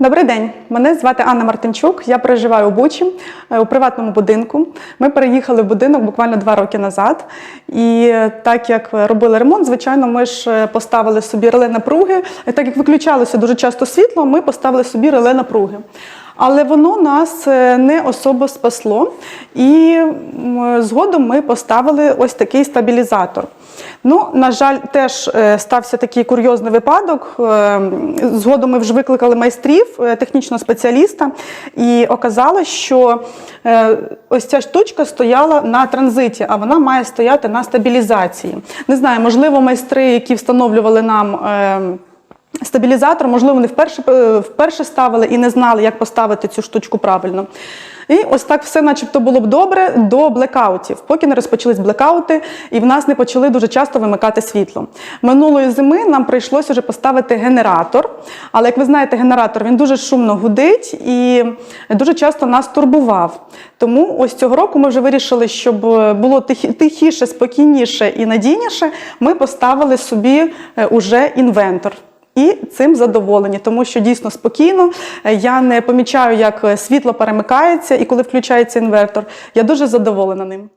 Добрий день, мене звати Анна Мартинчук. Я проживаю у Бучі е, у приватному будинку. Ми переїхали в будинок буквально два роки назад. І е, так як робили ремонт, звичайно, ми ж е, поставили собі реле напруги. І Так як виключалося дуже часто світло, ми поставили собі реле напруги. Але воно нас е, не особо спасло. І згодом ми поставили ось такий стабілізатор. Ну, на жаль, теж е, стався такий курйозний випадок. Е, Згодом ми вже викликали майстрів, технічного спеціаліста, і оказалось, що ось ця штучка стояла на транзиті, а вона має стояти на стабілізації. Не знаю, можливо, майстри, які встановлювали нам. Е, Стабілізатор, можливо, вони вперше, е, вперше ставили і не знали, як поставити цю штучку правильно. І ось так все, начебто, було б добре до блекаутів, поки не розпочались блекаути, і в нас не почали дуже часто вимикати світло. Минулої зими нам прийшлося вже поставити генератор. Але як ви знаєте, генератор він дуже шумно гудить і дуже часто нас турбував. Тому ось цього року ми вже вирішили, щоб було тихіше, спокійніше і надійніше. Ми поставили собі е, уже інвентор. І цим задоволені, тому що дійсно спокійно. Е, Я не помічаю, як е, світло перемикається, і коли включається інвертор, я дуже задоволена ним.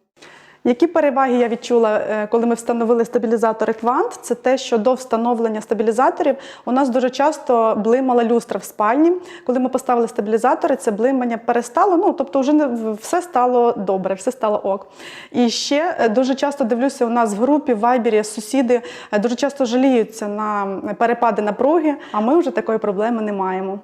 Які переваги я відчула, е, коли ми встановили стабілізатори Квант? Це те, що до встановлення стабілізаторів у нас дуже часто блимала люстра в спальні. Коли ми поставили стабілізатори, це блимання перестало. Ну тобто, вже не все стало добре, все стало ок. І ще е, дуже часто дивлюся, у нас в групі в Вайбері сусіди е, дуже часто жаліються на перепади напруги, а ми вже такої проблеми не маємо.